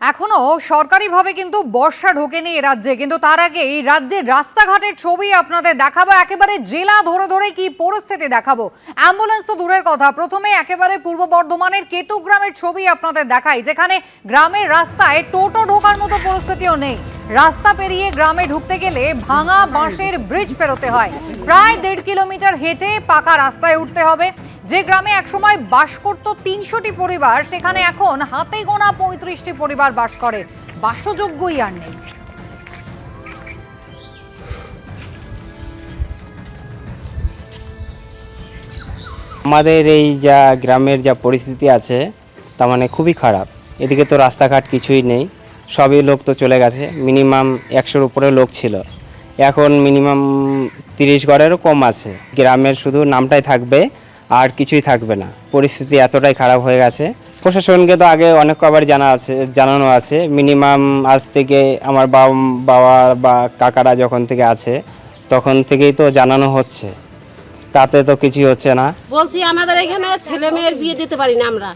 এখনও সরকারিভাবে কিন্তু বর্ষা ঢোকেনি এ রাজ্যে, কিন্তু তার আগে এই রাজ্যের রাস্তাঘাটের ছবি আপনাদের দেখাবো। একেবারে জেলা ধরে ধরে কি পরিস্থিতি দেখাবো। অ্যাম্বুলেন্স তো দূরের কথা, প্রথমে একেবারে পূর্ব বর্ধমানের কেতু গ্রামের ছবি আপনাদের দেখাই, যেখানে গ্রামের রাস্তায় টোটো ঢোকার মতো পরিস্থিতিও নেই। রাস্তা পেরিয়ে গ্রামে ঢুকতে গেলে ভাঙা বাঁশের ব্রিজ পেরোতে হয়। প্রায় দেড় কিলোমিটার হেঁটে পাকা রাস্তায় উঠতে হবে। যে গ্রামে একসময় বাস করত তিনশোটি পরিবার, সেখানে এখন হাতে গোনা পঁয়ত্রিশটি পরিবার বাস করে। বাসযোগ্যই আর নেই। আমাদের এই যা গ্রামের যা পরিস্থিতি আছে তা মানে খুবই খারাপ। এদিকে তো রাস্তাঘাট কিছুই নেই। সবই লোক তো চলে গেছে। মিনিমাম একশোর উপরে লোক ছিল। এখন মিনিমাম তিরিশ ঘরেরও কম আছে। গ্রামের শুধু নামটাই থাকবে। আর কিছুই থাকবে না। পরিস্থিতি এতটাই খারাপ হয়ে গেছে। প্রশাসনকে তো আগে অনেক কবার জানা আছে, জানানো আছে। মিনিমাম আজ থেকে আমার বাবা বাবা বা কাকারা যখন থেকে আছে, তখন থেকেই তো জানানো হচ্ছে। তাতে তো কিছুই হচ্ছে না। বলছি, আমাদের এখানে ছেলে মেয়ের বিয়ে দিতে পারি না আমরা।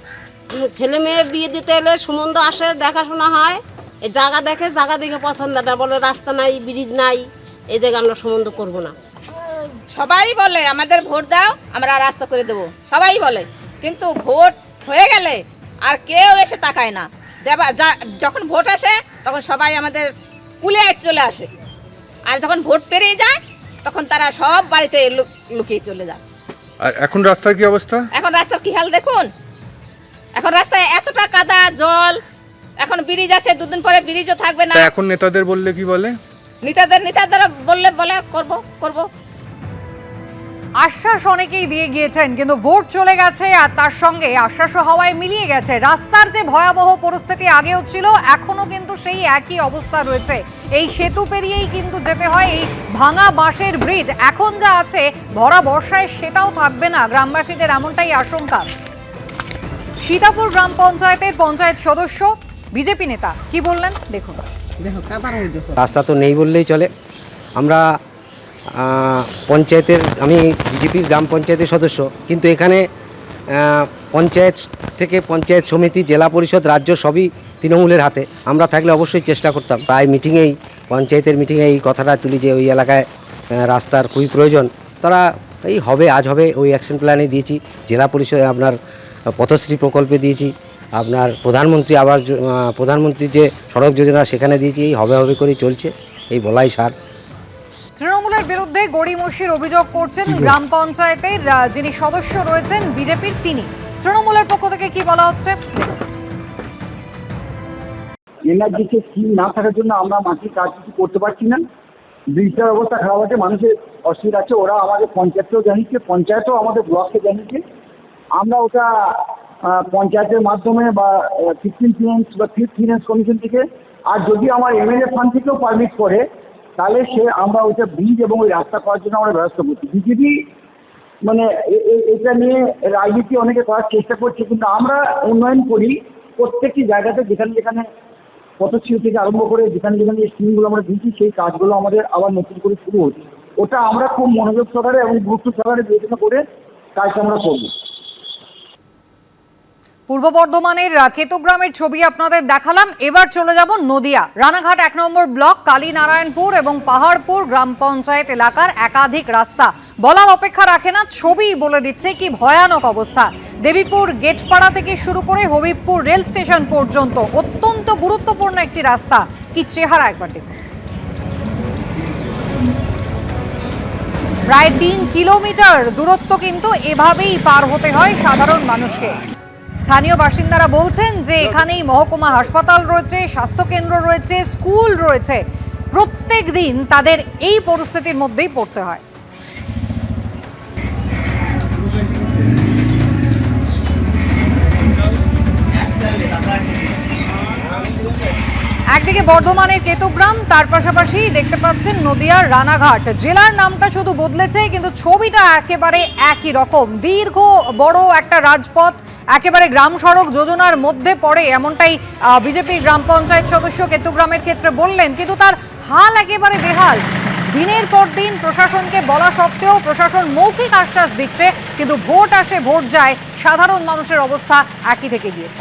ছেলে মেয়ের বিয়ে দিতে এলে সম্বন্ধ আসে, দেখাশোনা হয়। এই জায়গা দেখে জায়গা দেখে পছন্দ না বলে, রাস্তা নাই ব্রিজ নাই, এই জায়গায় আমরা সম্বন্ধ করব না। সবাই বলে আমাদের ভোট দাও আমরা রাস্তা করে দেবো। সবাই বলে। কিন্তু ভোট হয়ে গেলে আর কেউ এসে তাকায় না। দেবা যা- যখন ভোট আসে তখন সবাই আমাদের কুলে চলে আসে। আর যখন ভোট পেরিয়ে যায় তখন তারা সব বাড়িতে লুকিয়ে চলে যায়। আর এখন রাস্তার কি অবস্থা? এখন রাস্তার কি হাল দেখুন? এখন রাস্তায় এতটা কাদা জল এখন ব্রিজ আছে দুদিন পরে ব্রিজও থাকবে না। এখন নেতাদের বললে কি বলে? নেতাদের নেতাদের বললে বলে করব করব। আশ্বাস অনেকেই দিয়ে গিয়েছেন কিন্তু ভোট চলে গেছে আর তার সঙ্গে আশ্বাসও হওয়ায় মিলিয়ে গেছে। রাস্তার যে ভয়াবহ পরিস্থিতি আগেও ছিল এখনও কিন্তু সেই একই অবস্থা রয়েছে। এই সেতু পেরিয়েই কিন্তু যেতে হয় এই ভাঙা বাঁশের ব্রিজ। এখন যা আছে ভরা বর্ষায় সেটাও থাকবে না। গ্রামবাসীদের এমনটাই আশঙ্কা। সীতাপুর গ্রাম পঞ্চায়েতের পঞ্চায়েত সদস্য বিজেপি নেতা কি বললেন? দেখুন। রাস্তা তো নেই বললেই চলে। আমরা পঞ্চায়েতের, আমি বিজেপির গ্রাম পঞ্চায়েতের সদস্য, কিন্তু এখানে পঞ্চায়েত থেকে পঞ্চায়েত সমিতি, জেলা পরিষদ, রাজ্য সবই তৃণমূলের হাতে। আমরা থাকলে অবশ্যই চেষ্টা করতাম। প্রায় মিটিংয়েই, পঞ্চায়েতের মিটিংয়ে এই কথাটা তুলি যে ওই এলাকায় রাস্তার খুবই প্রয়োজন। তারা, এই হবে, আজ হবে, ওই অ্যাকশন প্ল্যানে দিয়েছি। জেলা পরিষদে, আপনার পথশ্রী প্রকল্পে দিয়েছি। আপনার প্রধানমন্ত্রী আবাস প্রধানমন্ত্রী যে সড়ক যোজনা, সেখানে দিয়েছি। এই হবে হবে করেই চলছে। এই বলাই সার। তৃণমূলের বিরুদ্ধে গড়িমসির অভিযোগ করছেন গ্রাম পঞ্চায়েতের যিনি সদস্য রয়েছেন বিজেপির তিনি। তৃণমূলের পক্ষ থেকে কি বলা হচ্ছে। এনার্জিতে স্কিম না থাকার জন্য আমরা মাটির কাজ কিছু করতে পারছি না। ব্রিজটার অবস্থা খারাপ আছে মানুষের অসুবিধা আছে ওরা আমাদের পঞ্চায়েতকেও জানিয়েছে পঞ্চায়েতও আমাদের ব্লককে জানিয়েছে। আমরা ওটা পঞ্চায়েতের মাধ্যমে বা ফিফটিন ফিনান্স বা ফিফথ ফিনান্স কমিশন থেকে আর যদি আমার এমএলএ ফান্ড থেকেও পারমিট করে তাহলে সে, আমরা ওইটা ব্রিজ এবং ওই রাস্তা করার জন্য আমরা ব্যবস্থা করছি। বিজেপি মানে এটা নিয়ে রাজনীতি অনেকে করার চেষ্টা করছে, কিন্তু আমরা উন্নয়ন করি প্রত্যেকটি জায়গাতে, যেখানে যেখানে পথশ্রী থেকে আরম্ভ করে যেখানে যেখানে স্কিমগুলো আমরা দিচ্ছি সেই কাজগুলো আমাদের আবার নতুন করে শুরু হচ্ছে। ওটা আমরা খুব মনোযোগ সহকারে এবং গুরুত্ব সহকারে বিবেচনা করে কাজটা আমরা করব। পূর্ব বর্ধমানের আহ, কেতুগ্রামের ছবি আপনাদের দেখালাম। এবার চলে যাব নদিয়া। রানাঘাট এক নম্বর ব্লক কালীনারায়ণপুর এবং পাহাড়পুর গ্রাম পঞ্চায়েত এলাকার একাধিক রাস্তা। বলার অপেক্ষা রাখে না ছবি বলে দিচ্ছে কি ভয়ানক অবস্থা। দেবীপুর গেটপাড়া থেকে শুরু করে হবিবপুর রেল স্টেশন পর্যন্ত অত্যন্ত গুরুত্বপূর্ণ একটি রাস্তা। কি চেহারা একবার দেখুন। প্রায় তিন কিলোমিটার দূরত্ব কিন্তু এভাবেই পার হতে হয় সাধারণ মানুষকে। স্থানীয় বাসিন্দারা বলছেন যে এখানেই মহকুমা হাসপাতাল রয়েছে স্বাস্থ্যকেন্দ্র রয়েছে স্কুল রয়েছে। প্রত্যেক দিন তাদের এই পরিস্থিতির মধ্যেই পড়তে হয়। একদিকে বর্ধমানের কেতুগ্রাম তার পাশাপাশি দেখতে পাচ্ছেন নদিয়ার রানাঘাট। জেলার নামটা শুধু বদলেছে কিন্তু ছবিটা একেবারে একই রকম। দীর্ঘ বড় একটা রাজপথ একেবারে গ্রাম সড়ক যোজনার মধ্যে পড়ে এমনটাই বিজেপি গ্রাম পঞ্চায়েত সদস্য কেতুগ্রামের ক্ষেত্রে বললেন, কিন্তু তার হাল একেবারে বেহাল। দিনের পর দিন প্রশাসনকে বলা সত্ত্বেও প্রশাসন মৌখিক আশ্বাস দিচ্ছে, কিন্তু ভোট আসে, ভোট যায়, সাধারণ মানুষের অবস্থা একই থেকে গিয়েছে।